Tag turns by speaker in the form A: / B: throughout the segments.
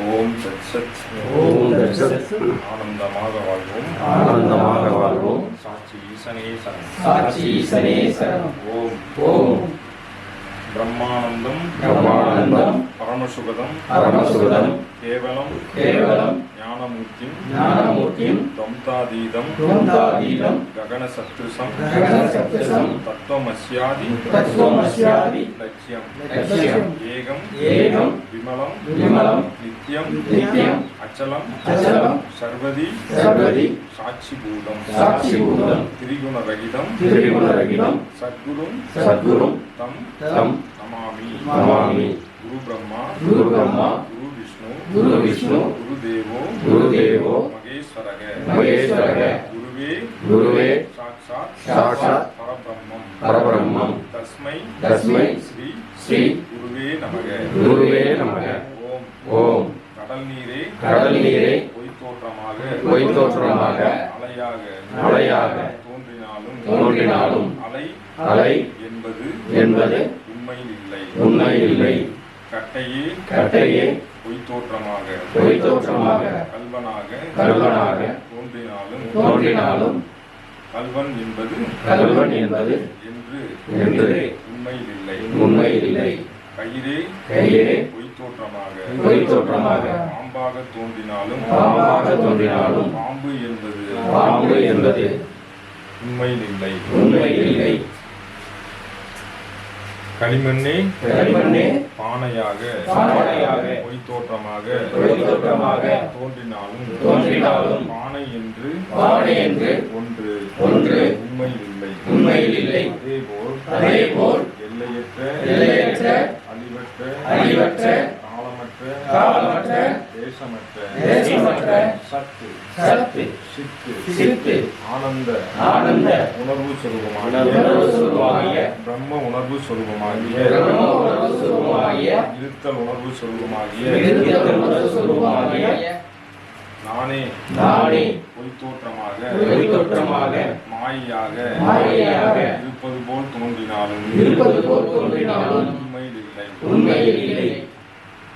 A: ஓம் தத்சத்
B: ஓம் தத்சத்.
A: ஆனந்தமாக வாழ்வோம்.
B: ஆனந்தமாக வாழ்வோம்.
A: சாட்சி ஈசனே சரணம்.
B: சாட்சி ஈசனே சரணம்.
A: ஓம்.
B: ஓம்.
A: பிரம்மானந்தம்.
B: பிரம்மானந்தம்.
A: பரமசுகதம்.
B: பரமசுகதம்.
A: கேவலம்.
B: கேவலம்.
A: ஞானமூர்த்திம்.
B: ஞானமூர்த்திம்.
A: துவந்தாதீதம்
B: துவந்தாதீதம்
A: ககனசத்ருசம்
B: ககனசத்ருசம்
A: தத்துவமஸ்யாதி.
B: தத்துவமஸ்யாதி.
A: லட்சியம்.
B: லட்சியம்.
A: ஏகம்.
B: ஏகம்.
A: விமலம்
B: விமலம்
A: நித்யம்
B: நித்யம்
A: அச்சலம்
B: அச்சலம்
A: சர்வதி
B: சர்வதி
A: சாட்சிபூதம்
B: சாட்சிபூதம்
A: திரிகுணரகிதம்
B: திரிகுணரகிதம்
A: சத்குரும்
B: சத்குரும்
A: தம்
B: தம்
A: நமாமி
B: நமாமி
A: குரு பிரம்மா
B: குரு பிரம்மா
A: குரு விஷ்ணு
B: குரு விஷ்ணு
A: குரு தேவோ
B: குரு தேவோ
A: மகேஸ்வரக
B: மகேஸ்வரக
A: குருவே
B: குருவே
A: சாட்சாத்
B: சாட்சாத்
A: பரபிரம்மம்
B: பரபிரம்மம்
A: தஸ்மை
B: தஸ்மை
A: ஸ்ரீ
B: ஸ்ரீ
A: குருவே நமக.
B: குருவே
A: கடல் நீரே
B: கடல் நீரே
A: பொய் தோற்றமாக
B: பொய் தோற்றமாக
A: அலையாக
B: அலையாக
A: தோன்றினாலும்
B: தோன்றினாலும்
A: அலை
B: அலை
A: என்பது
B: என்பது
A: உண்மையில் இல்லை
B: உண்மை இல்லை
A: கட்டையே
B: கட்டையே
A: பொய் தோற்றமாக
B: பொய் தோற்றமாக
A: கல்வனாக
B: கல்வனாக
A: தோன்றினாலும்
B: தோன்றினாலும்
A: கல்வன் என்பது
B: கல்வன் என்பது
A: என்று
B: என்று
A: உண்மையில் இல்லை
B: உண்மை இல்லை
A: கயிறே பாம்பாக தோன்றினாலும்
B: பாம்பாக தோன்றினாலும்
A: பாம்பு என்பது
B: பாம்பு என்பது
A: உண்மையில் இல்லை களிமண்ணே
B: களிமண்ணே
A: பானையாக
B: பானையாக
A: பொய் தோற்றமாக
B: பொய் தோற்றமாக
A: தோன்றினாலும்
B: தோன்றினாலும்
A: பானை என்று
B: பானை என்று
A: ஒன்று.
B: ஒன்று
A: உண்மையில் இல்லை
B: உண்மையில் இல்லை
A: அதேபோல்
B: அதேபோல்
A: எல்லையற்ற
B: எல்லையற்ற
A: அழிவற்ற
B: அழிவற்ற
A: காலமற்ற
B: காலமற்ற
A: தேசமற்ற
B: தேசமற்ற
A: சித்து.
B: சித்து.
A: ஆனந்த.
B: ஆனந்த.
A: உணர்வு சொருபமாகிய
B: உணர்வு சொருபமாகிய
A: பிரம்ம உணர்வு சொருபமாகிய
B: பிரம்ம உணர்வு சொருபமாகிய
A: இருத்தல் உணர்வு சொருபமாகிய
B: இருத்தல் உணர்வு சொருபமாகிய
A: நானே
B: நானே
A: பொய் தோற்றமாக
B: பொய் தோற்றமாக
A: மாயையாக
B: மாயையாக
A: இருப்பது போல் தோன்றினாலும்
B: இருப்பது போல் தோன்றினாலும்
A: உண்மையில் இல்லை
B: உண்மையில் இல்லை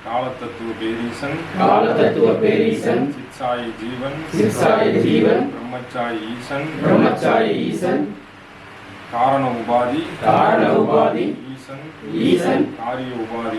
A: காலத்தத்துவ பேரீசன்
B: காலதத்துவ பேரீசன்
A: சிற்சாயி ஜீவன்
B: சிற்சாய ஜீவன்
A: பிரம்மச்சாயி ஈசன்
B: பிரம்மச்சாரி ஈசன்
A: காரண உபாதி
B: காரண உபாதி
A: ஈசன்
B: ஈசன்
A: காரிய உபாதி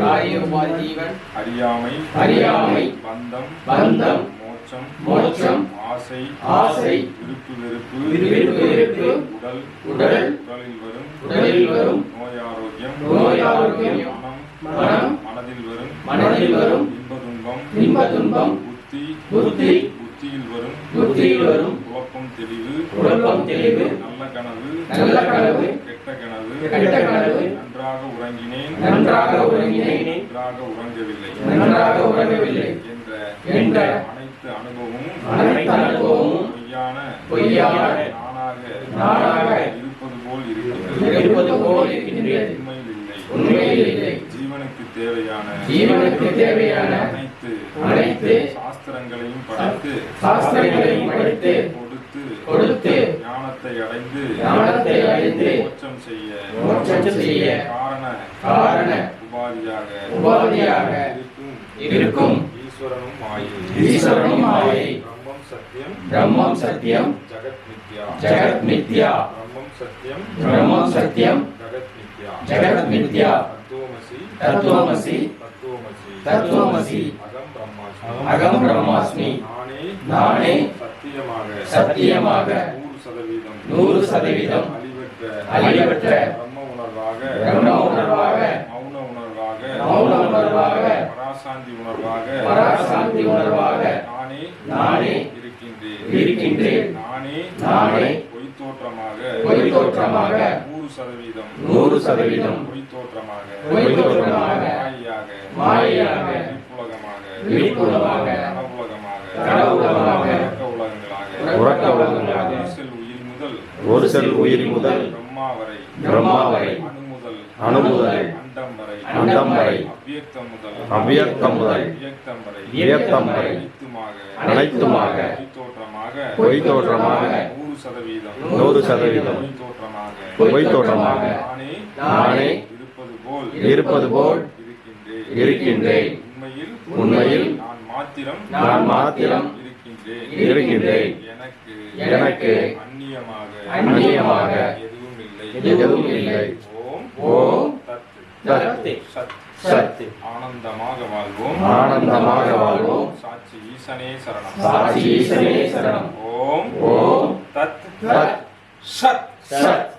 C: காரிய உபாதி ஜீவன்
A: அறியாமை
B: அறியாமை
A: பந்தம்
B: பந்தம்
A: மோட்சம்
B: மோட்சம்
A: ஆசை
B: ஆசை
A: விருப்பு வெறுப்பு
B: விருப்பு வெறுப்பு
A: உடல்
B: உடல்
A: உடலில் வரும்
B: உடலில் வரும்
A: நோயாரோக்கியம்
B: நோயாரோக்கியம்
A: மனம்
B: மனம்
A: மனதில் வரும்
B: மனதில் வரும்
A: இன்ப துன்பம்
B: இன்ப துன்பம்
A: புத்தி
B: புத்தி
A: புத்தியில் வரும்
B: புத்தியில் வரும்
A: குழப்பம் தெளிவு
B: குழப்பம் தெளிவு
A: நல்ல கனவு
B: நல்ல கனவு
A: கெட்ட கனவு
B: கெட்ட கனவு
A: நன்றாக உறங்கினேன்
B: நன்றாக உறங்கினேன்
A: நன்றாக உறங்கவில்லை
B: நன்றாக உறங்கவில்லை
A: என்ற
B: என்ற
A: அனைத்து அனுபவமும்
B: அனைத்து அனுபவமும்
A: பொய்யான
B: பொய்யான
A: நானாக
B: நானாக
A: இருப்பது போல் இருக்கிறது
B: இருப்பது போல் இருக்கின்றது.
A: உண்மையில் இல்லை.
B: உண்மையில் இல்லை.
A: தேவையான
B: ஜீவனுக்கு தேவையான
A: அனைத்து
B: அனைத்து
A: சாஸ்திரங்களையும் படித்து
B: சாஸ்திரங்களையும் படித்து
A: கொடுத்து
B: கொடுத்து
A: ஞானத்தை அடைந்து
B: ஞானத்தை அடைந்து
A: மோட்சம் செய்ய
B: மோட்சம் செய்ய
A: காரண
B: காரண
A: உபாதியாக
B: உபாதியாக
A: இருக்கும்.
B: இருக்கும்.
A: ஈஸ்வரனும் மாயை
B: ஈஸ்வரனும் மாயை
A: பிரம்மம் சத்தியம்.
B: பிரம்மம் சத்தியம்.
A: ஜகத் மித்யா.
B: ஜெகத் மித்யா.
A: பிரம்மம் சத்தியம்.
B: பிரம்மம் சத்தியம்.
A: ஜகத் மித்யா.
B: ஜெகத் மித்யா.
A: தத்துவமசி
B: தத்துவமசி
A: அகம் பிரம்மாஸ்மி. நானே சத்தியமாக.
B: சத்தியமாக.
A: நூறு சதவீதம். அழிவற்ற.
B: அழிவற்ற.
A: பிரம்ம உணர்வாக.
B: பிரம்ம உணர்வாக.
A: மௌன உணர்வாக.
B: மௌன உணர்வாக.
A: பராசாந்தி உணர்வாக.
B: பராசாந்தி உணர்வாக.
A: நானே
B: நானே
A: இருக்கின்றேன்.
B: இருக்கின்றேன்.
A: நானே
B: நானே
A: பொய் தோற்றமாக
B: பொய் தோற்றமாக
A: நூறு சதவீதம்.
B: நூறு சதவீதம்.
A: பொய் தோற்றமாக
B: பொய் தோற்றமாக
A: மாயையாக.
B: மாயையாக.
A: விழிப்புலகமாக.
B: விழிப்புலகமாக.
A: கனவுலகமாக
B: கனவுலகமாக
A: உறக்க உலகங்களாக.
B: உறக்க உலகங்களாக.
A: ஒரு செல் உயிர் முதல்.
B: ஒரு செல் உயிர் முதல்.
A: பிரம்மா வரை.
B: பிரம்மா வரை.
A: அணு முதல்.
B: அணு முதல்.
A: அண்டம் வரை. அவ்வியக்தம் முதல். வியக்தம் வரை. அனைத்துமாக. பொய் தோற்றமாக நூறு சதவீதம். பொய் தோற்றமாக நானே இருப்பது போல்
B: இருப்பது போல் இருக்கின்றேன்.
A: உண்மையில்
B: உண்மையில்
A: நான் மாத்திரம்
B: நான் மாத்திரம்
A: இருக்கின்றேன்.
B: இருக்கின்றேன்.
A: எனக்கு
B: எனக்கு
A: அந்நியமாக
B: அந்நியமாக
A: எதுவும் இல்லை.
B: எதுவும் இல்லை.
A: ஓம்
B: ஓம்
A: தத்
B: தத்
A: சத்
B: சத்
A: ஆனந்தமாக வாழ்வோம்
B: ஆனந்தமாக வாழ்வோம்
A: சாட்சி ஈசனே சரணம்
B: சாட்சி ஈசனே சரணம்
A: ஓம்
B: ஓம்
A: தத்
B: தத்
A: சத்
B: சத்